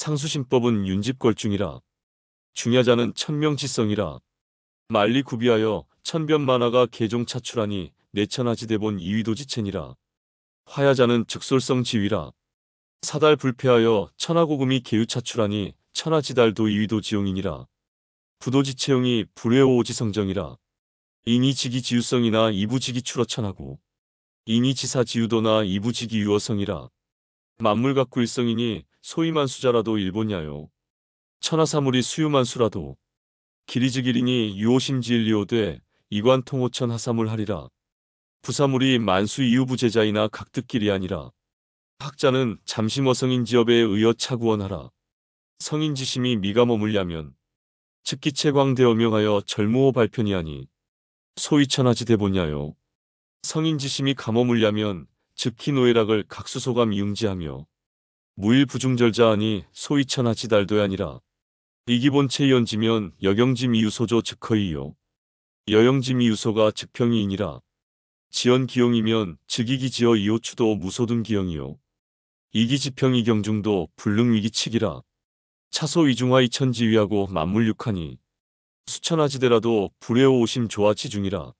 상수신법은 윤집걸중이라. 중야자는 천명지성이라. 만리 구비하여 천변만화가 개종 차출하니 내천하지대본 이위도지체니라. 화야자는 즉솔성 지위라. 사달 불패하여 천하고금이 개유 차출하니 천하지달도 이위도 지용이니라. 부도지체용이 불회오지성정이라. 인이지기 지유성이나 이부지기 출어천하고 인이지사 지유도나 이부지기 유어성이라. 만물각구 일성이니 소위만 수자라도 일본야요. 천하사물이 수유만 수라도 기리즈기리니 유오심지일리오되 이관통오천 하사물 하리라. 부사물이 만수 이유부제자이나 각득길이 아니라 학자는 잠심어성인 지업에 의여 차구원하라. 성인지심이 미가 머물려면 즉기체광되어 명하여 절무호 발편이 아니 소위천하지 대본야요. 성인지심이 감어물려면 즉기 노예락을 각수소감 이응지하며 무일부중절자하니 소위 천하지 달도야 아니라 이기본체 연지면 여경짐 이유소조 즉허이요. 여영짐 이유소가 즉평이이니라. 지연 기용이면 즉이기 지어 이호추도 무소둔 기영이요. 이기지평 이경중도 불능위기치기라. 차소 이중화 이천지위하고 만물육하니 수천하지대라도 불회오 오심 조화치중이라.